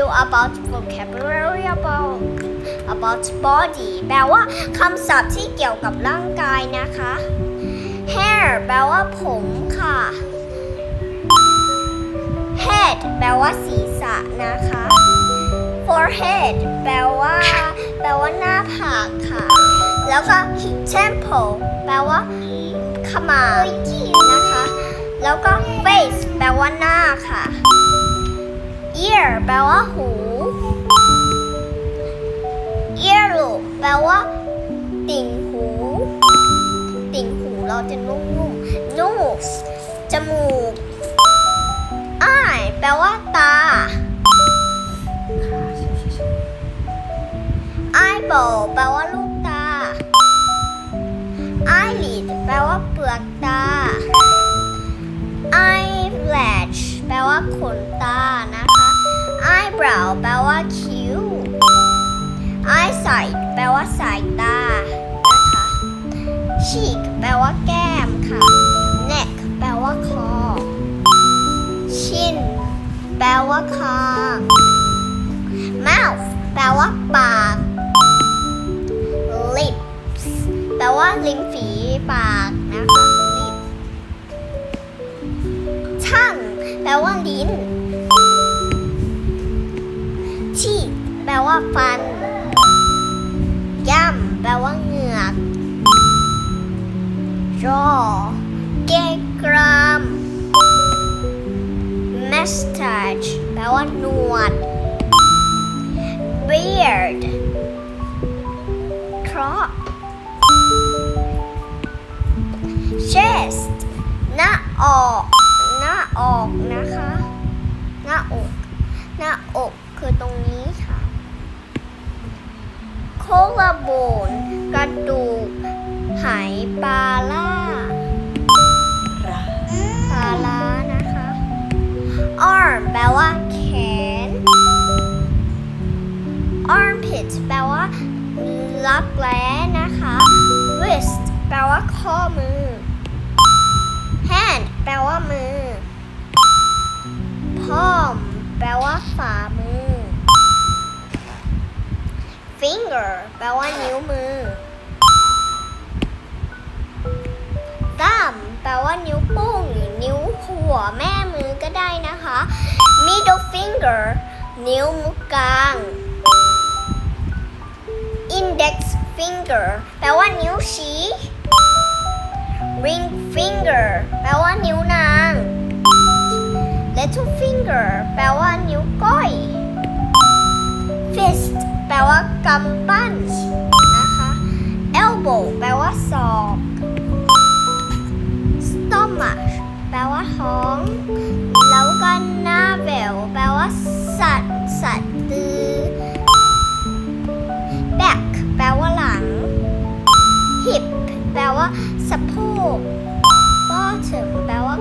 you about vocabulary about about body แปลว่าคำศัพท์ที่เกี่ยวกับร่างกายนะคะ hair แปลว่าผมค่ะ head แปลว่าศีรษะนะคะ forehead แปลว่า แปลว่าหน้าผากค่ะ แล้วก็ temple แปลว่าขมับนะคะ แล้วก็ face แปลว่าหน้าค่ะ ear แปลว่าหู earlobe แปลว่า ติ่งหู ติ่งหูเราจะนุ่มๆ nose จมูก eye แปลว่าตา eyeball แปลว่าลูกตา eyelid แปลว่าเปลือกตา eyelash แปลว่าขนตานะ brow แปลว่าคิ้ว eyesight แปลว่าสายตา นะคะ cheek แปลว่าแก้มค่ะ neck แปลว่าคอ chin แปลว่าคาง mouth แปลว่าปาก teeth แปลว่าฟัน gum แปลว่าเหงือก jaw แก้กราม mustache แปลว่าหนวด beard เคราะห์ chest หน้าออก collarbone กระดูกไหปลาล่าปลาล้านะคะ arm แปลว่าแขน armpit แปลว่ารักแร้นะคะ wrist แปลว่าข้อมือ hand แปลว่ามือ palm แปลว่าฝ่ามือ finger แปลว่านิ้วมือ thumb แปลว่านิ้วโป้งหรือนิ้วหัวแม่มือก็ได้นะคะ middle finger นิ้วมือกลาง index finger แปลว่านิ้วชี้ ring finger แปลว่านิ้วนาง little finger แปลว่านิ้วก้อย fist แปลว่ากำ ว่าท้อง แล้วก็หน้าแววแปลว่า สัตว์สัตว์ตือ back แปลว่าหลัง hip แปลว่าสะโพก bottom แปลว่า